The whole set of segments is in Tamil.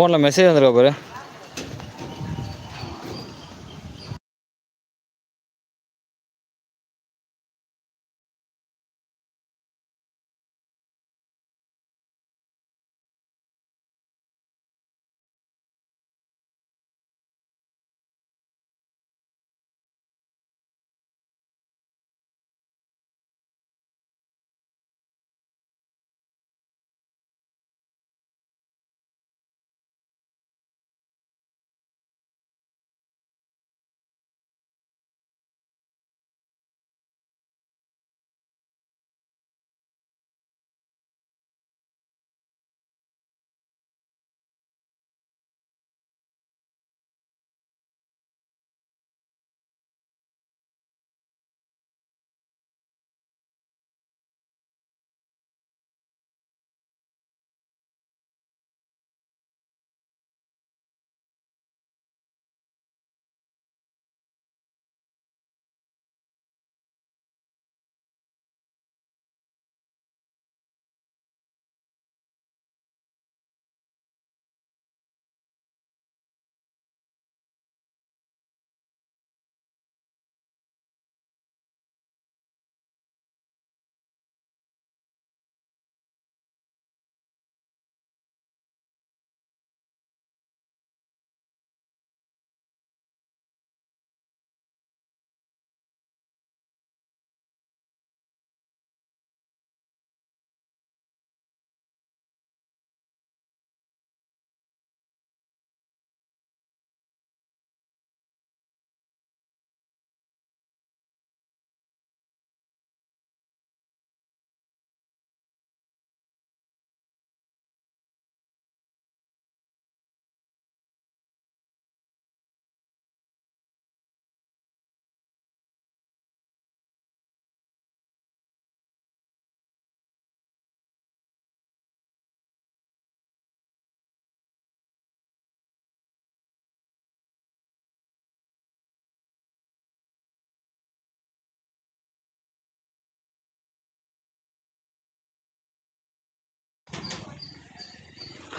ஃபோனில் மெசேஜ் வந்துருக்கா பாரு.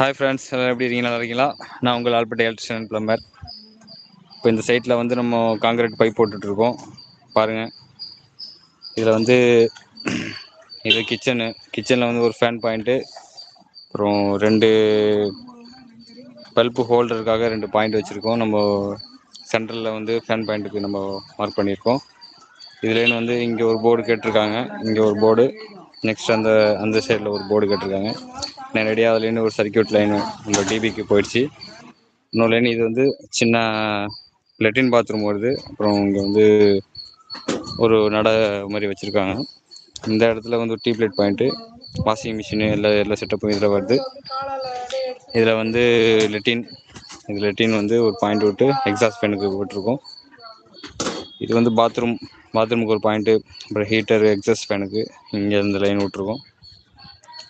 ஹாய் ஃப்ரெண்ட்ஸ் எல்லாம் எப்படி இருக்கீங்க? நல்லா இருக்கீங்களா? நான் உங்கள் ஆல்பட்டை எலக்ட்ரிஷியன் பிளம்பர் இப்போ இந்த சைட்டில் வந்து நம்ம காங்கிரீட் பைப் போட்டுட்ருக்கோம் பாருங்கள் இதில் வந்து இது கிச்சனு கிச்சனில் வந்து ஒரு ஃபேன் பாயிண்ட்டு அப்புறம் ரெண்டு பல்ப்பு ஹோல்டருக்காக ரெண்டு பாயிண்ட் வச்சுருக்கோம். நம்ம சென்டரில் வந்து ஃபேன் பாயிண்ட்டுக்கு நம்ம மார்க் பண்ணியிருக்கோம். இதுலேன்னு வந்து இங்கே ஒரு போர்டு கேட்டிருக்காங்க. இங்கே ஒரு போர்டு நெக்ஸ்ட் அந்த அந்த சைடில் ஒரு போர்டு கேட்டிருக்காங்க. நேரடியாக அதுலேருந்து ஒரு சர்க்கியூட் லைன் நம்ம டிபிக்கு போயிடுச்சு. இன்னொரு லைன் இது வந்து சின்ன லெட்டின் பாத்ரூம் வருது. அப்புறம் இங்கே வந்து ஒரு நட மாதிரி வச்சுருக்காங்க. இந்த இடத்துல வந்து ஒரு டியூப்லைட் பாயிண்ட்டு வாஷிங் மிஷினு எல்லா எல்லா செட்டப்பும் இதில் வருது. இதில் வந்து லெட்டின் இது லெட்டின் வந்து ஒரு பாயிண்ட் விட்டு எக்ஸாஸ்ட் ஃபேனுக்கு போட்டிருக்கோம். இது வந்து பாத்ரூம் பாத்ரூமுக்கு ஒரு பாயிண்ட்டு அப்புறம் ஹீட்டர் எக்ஸாஸ்ட் ஃபேனுக்கு இங்கே இந்த லைன் விட்ருக்கோம்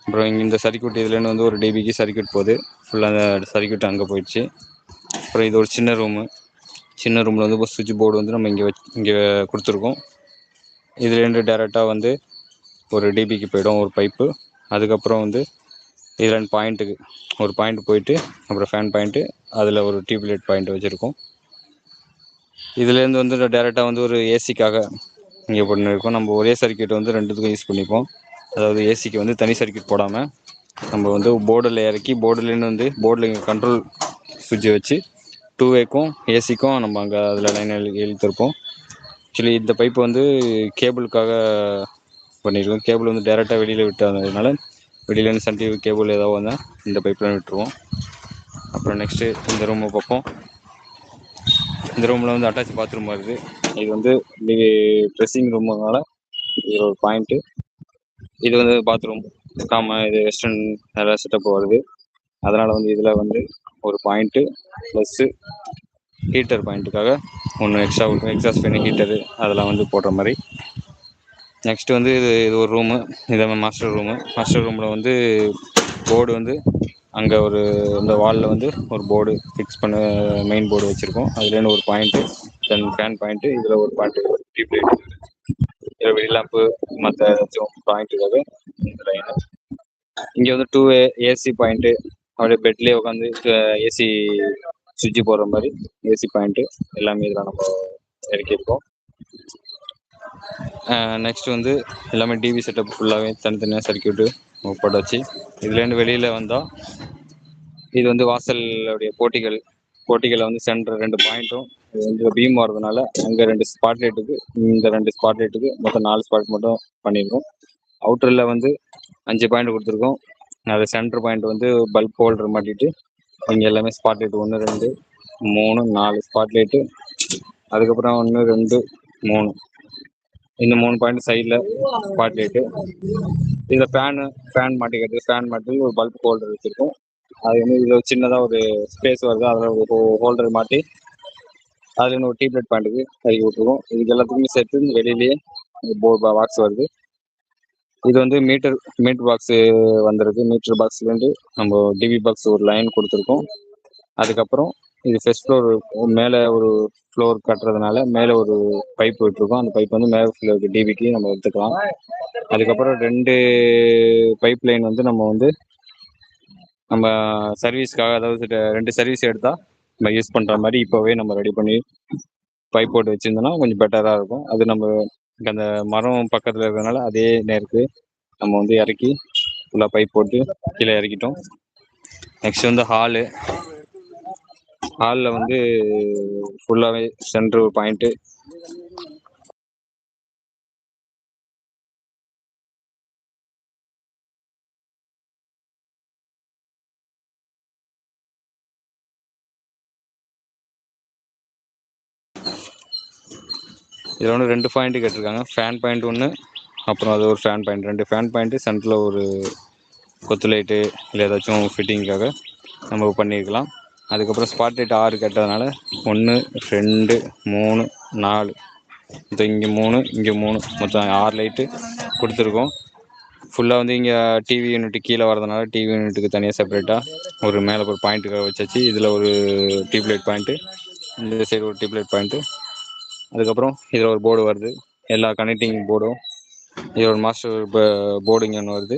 அப்புறம் இங்கே இந்த சர்க்கியூட் இதுலேருந்து வந்து ஒரு டிபிக்கு சர்க்கியூட் போகுது. ஃபுல்லாக அந்த சர்க்கியூட் அங்கே போயிடுச்சு. அப்புறம் இது ஒரு சின்ன ரூமு சின்ன ரூமில் வந்து இப்போ சுவிட்ச் போர்டு வந்து நம்ம இங்கே வச் இங்கே கொடுத்துருக்கோம். இதுலேருந்து டேரெக்டாக வந்து ஒரு டிபிக்கு போயிடும் ஒரு பைப்பு அதுக்கப்புறம் வந்து இதில் பாயிண்ட்டுக்கு ஒரு பாயிண்ட் போயிட்டு அப்புறம் ஃபேன் பாயிண்ட்டு அதில் ஒரு டியூப்லைட் பாயிண்ட் வச்சுருக்கோம். இதுலேருந்து வந்து டேரெக்டாக வந்து ஒரு ஏசிக்காக இங்கே பண்ணியிருக்கோம் நம்ம ஒரே சர்க்கியூட் வந்து ரெண்டுத்துக்கும் யூஸ் பண்ணிப்போம். அதாவது ஏசிக்கு வந்து தனி சர்க்கியூட் போடாமல் நம்ம வந்து போர்டில் இறக்கி போர்டுலேருந்து வந்து போர்டில் இங்கே கண்ட்ரோல் சுவிட்சை வச்சு டூ வேக்கும் ஏசிக்கும் நம்ம அங்கே அதில் லைன் எழு இழுத்துருப்போம் ஆக்சுவலி இந்த பைப் வந்து கேபிளுக்காக பண்ணியிருக்கோம். கேபிள் வந்து டேரெக்டாக வெளியில் விட்டதுனால வெளியிலேருந்து சன் டிவி கேபிள் ஏதாவது வந்தால் இந்த பைப்பில் விட்டுருவோம். அப்புறம் நெக்ஸ்ட்டு இந்த ரூமை பார்ப்போம். இந்த ரூமில் வந்து அட்டாச் பாத்ரூம் வருது இது வந்து ட்ரெஸ்ஸிங் ரூம்னால இது ஒரு பாயிண்ட்டு இது வந்து பாத்ரூம் காம இது வெஸ்டர்ன் நிறையா செட்டப் வருது அதனால் வந்து இதில் வந்து ஒரு பாயிண்ட்டு ப்ளஸ்ஸு ஹீட்டர் பாயிண்ட்டுக்காக ஒன்று எக்ஸ்ட்ரா எக்ஸாஸ்ட் பண்ணி ஹீட்டரு அதெல்லாம் வந்து போடுற மாதிரி. நெக்ஸ்ட்டு வந்து இது இது ஒரு ரூமு இதை மாஸ்டர் ரூமு மாஸ்டர் ரூமில் வந்து போர்டு வந்து அங்கே ஒரு இந்த வாலில் வந்து ஒரு போர்டு ஃபிக்ஸ் பண்ண மெயின் போர்டு வச்சுருக்கோம். அதுலேருந்து ஒரு பாயிண்ட்டு தென் ஃபேன் பாயிண்ட்டு இதில் ஒரு பாயிண்ட்டு டியூப் இருக்கிற வெளிலாம்பு வெளி மற்ற ஏதாச்சும் பாயிண்ட்டுக்காக இந்த லைனு இங்கே வந்து டூ ஏ ஏசி பாயிண்ட்டு அப்படியே பெட்லேயே உட்காந்து ஏசி சுவிட்சு போடுற மாதிரி ஏசி பாயிண்ட்டு எல்லாமே இதில் நம்ம இறக்கியிருக்கோம். நெக்ஸ்ட் வந்து எல்லாமே டிவி செட்டப் ஃபுல்லாகவே தனித்தனியாக சர்க்கியூட்டு போட்டாச்சு. இதுலேருந்து வெளியில் வந்தால் இது வந்து வாசலுடைய போட்டிகள் போட்டிகளை வந்து சென்டர் ரெண்டு பாயிண்ட்டும் இது பீம் வரதுனால அங்கே ரெண்டு ஸ்பாட் லைட்டுக்கு இந்த ரெண்டு ஸ்பாட் லைட்டுக்கு மொத்தம் நாலு ஸ்பாட் மட்டும் பண்ணியிருக்கோம் அவுட்டரில் வந்து அஞ்சு பாயிண்ட் கொடுத்துருக்கோம். அது சென்டர் பாயிண்ட் வந்து பல்ப் ஹோல்டர் மாட்டிட்டு இங்கே எல்லாமே ஸ்பாட் லைட் ஒன்று ரெண்டு மூணு நாலு ஸ்பாட் லைட்டு அதுக்கப்புறம் ஒன்று ரெண்டு மூணு. இந்த மூணு பாயிண்ட் சைடில் ஸ்பாட் லைட்டு இதில் ஃபேனு ஃபேன் மாட்டிக்கிறது ஃபேன் மாட்டி ஒரு பல்ப் ஹோல்டர் வச்சுருக்கோம். அது வந்து இதில் சின்னதாக ஒரு ஸ்பேஸ் வருது. அதில் ஒரு ஹோல்டர் மாட்டி அதில் இன்னும் ஒரு டீப்ளெட் பாயிண்ட்டுக்கு கை விட்டுருவோம். இதுக்கு எல்லாத்துக்குமே சேர்த்து வெளியிலேயே போர்ட் பாக்ஸ் வருது. இது வந்து மீட்டர் மீட்டர் பாக்ஸு வந்திருக்கு. மீட்டர் பாக்ஸ்லேருந்து நம்ம டிவி பாக்ஸ் ஒரு லைன் கொடுத்துருக்கோம். அதுக்கப்புறம் இது ஃபர்ஸ்ட் ஃப்ளோர் மேலே ஒரு ஃப்ளோர் கட்டுறதுனால மேலே ஒரு பைப் விட்டுருக்கோம். அந்த பைப் வந்து மேலே ஃப்ளோருக்கு டிவிக்கு நம்ம எடுத்துக்கலாம். அதுக்கப்புறம் ரெண்டு பைப் லைன் வந்து நம்ம வந்து நம்ம சர்வீஸ்க்காக அதாவது ரெண்டு சர்வீஸ் எடுத்தால் நம்ம யூஸ் பண்ணுற மாதிரி இப்போவே நம்ம ரெடி பண்ணி பைப் போட்டு வச்சிருந்தோம்னா கொஞ்சம் பெட்டராக இருக்கும். அது நம்ம அந்த மரம் பக்கத்தில் இருக்கிறதுனால அதே நேருக்கு நம்ம வந்து இறக்கி ஃபுல்லாக பைப் போட்டு கீழே இறக்கிட்டோம். நெக்ஸ்ட் வந்து ஹாலு ஹாலில் வந்து ஃபுல்லாகவே சென்ட்ரு பாயிண்ட்டு இதில் வந்து ரெண்டு பாயிண்ட் கேட்டிருக்காங்க. ஃபேன் பாயிண்ட் ஒன்று அப்புறம் அது ஒரு ஃபேன் பாயிண்ட் ரெண்டு ஃபேன் பாயிண்ட்டு சென்டரில் ஒரு கொத்து லைட்டு இல்லை ஏதாச்சும் ஃபிட்டிங்காக நம்ம பண்ணியிருக்கலாம். அதுக்கப்புறம் ஸ்பாட் லைட் ஆறு கேட்டதுனால ஒன்று ரெண்டு மூணு நாலு. மொத்தம் இங்கே மூணு இங்கே மூணு. மொத்தம் ஆறு லைட்டு கொடுத்துருக்கோம். ஃபுல்லாக வந்து இங்கே டிவி யூனிட் கீழே வரதுனால டிவி யூனிட்டுக்கு தனியாக செப்பரேட்டாக ஒரு மேலே ஒரு பாயிண்ட்டுக்காக வச்சாச்சு. இதில் ஒரு டியூப் லைட் பாயிண்ட்டு இந்த சைடு ஒரு டியூப் லைட் பாயிண்ட்டு அதுக்கப்புறம் இதில் ஒரு போர்டு வருது. எல்லா கனெக்டிங் போர்டும் இது ஒரு மாஸ்டர் போர்டு இங்கே ஒன்று வருது.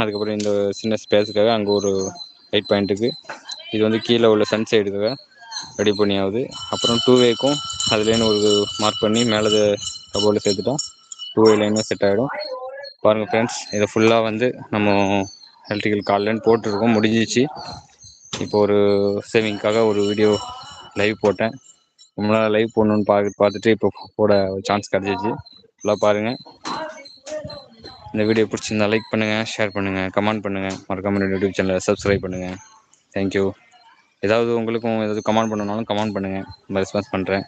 அதுக்கப்புறம் இந்த சின்ன ஸ்பேஸுக்காக அங்கே ஒரு லைட் பாயிண்ட்டுக்கு இது வந்து கீழே உள்ள சன் சைடுக்காக ரெடி பண்ணியாகுது அப்புறம் டூ வேக்கும் அதுலேன்னு ஒரு மார்க் பண்ணி மேலே கபோர்டில் சேர்த்துட்டோம். டூ வே லைனும் செட் ஆகிடும் பாருங்கள் ஃப்ரெண்ட்ஸ் இதை ஃபுல்லாக வந்து நம்ம எலக்ட்ரிக்கல் கார்லேருந்து போட்டிருக்கோம். முடிஞ்சிச்சு. இப்போ ஒரு சேவிங்க்காக ஒரு வீடியோ லைவ் போட்டேன். நம்மளால லைவ் போடணும்னு பார்க்க பார்த்துட்டு இப்போ போட சான்ஸ் கிடச்சிச்சு. ஃபுல்லாக பாருங்கள் இந்த வீடியோ பிடிச்சிருந்தா லைக் பண்ணுங்கள் ஷேர் பண்ணுங்கள் கமெண்ட் பண்ணுங்கள் மறக்காம யூடியூப் சேனலை சப்ஸ்கிரைப் பண்ணுங்கள் தேங்க்யூ ஏதாவது உங்களுக்கும் ஏதாவது கமெண்ட் பண்ணணும்னாலும் கமெண்ட் பண்ணுங்கள் நம்ம ரெஸ்பான்ஸ் பண்ணுறேன்